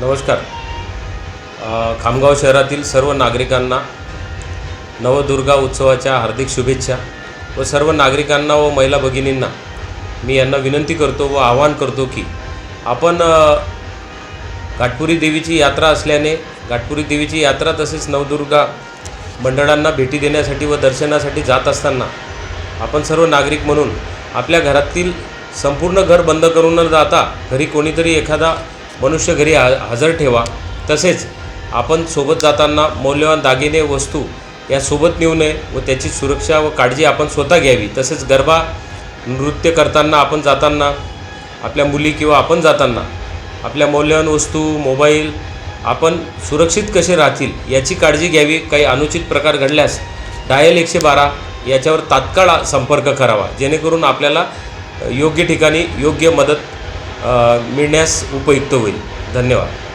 नमस्कार. खामगाव शहरातील सर्व नागरिकांना नवदुर्गा उत्सवाच्या हार्दिक शुभेच्छा व सर्व नागरिकांना व महिला भगिनींना मी यांना विनंती करतो व आवाहन करतो की आपण घाटपुरी देवीची यात्रा असल्याने घाटपुरी देवीची यात्रा तसेच नवदुर्गा मंडळांना भेटी देण्यासाठी व दर्शनासाठी जात असताना आपण सर्व नागरिक म्हणून आपल्या घरातील संपूर्ण घर बंद करून न जाता घरी कोणीतरी एखादा मनुष्य घरी हा हजर ठेवा. तसेच आपण सोबत जाताना मौल्यवान दागिने वस्तू या सोबत नेऊ नये व त्याची सुरक्षा व काळजी आपण स्वतः घ्यावी. तसेच गरबा नृत्य करताना आपण जाताना आपल्या मुली किंवा आपण जाताना आपल्या मौल्यवान वस्तू मोबाईल आपण सुरक्षित कसे राहतील याची काळजी घ्यावी. काही अनुचित प्रकार घडल्यास डायल एकशे बारा याच्यावर तात्काळ संपर्क करावा. जेणेकरून आपल्याला योग्य ठिकाणी योग्य मदत मिळण्यास उपयुक्त होईल. धन्यवाद.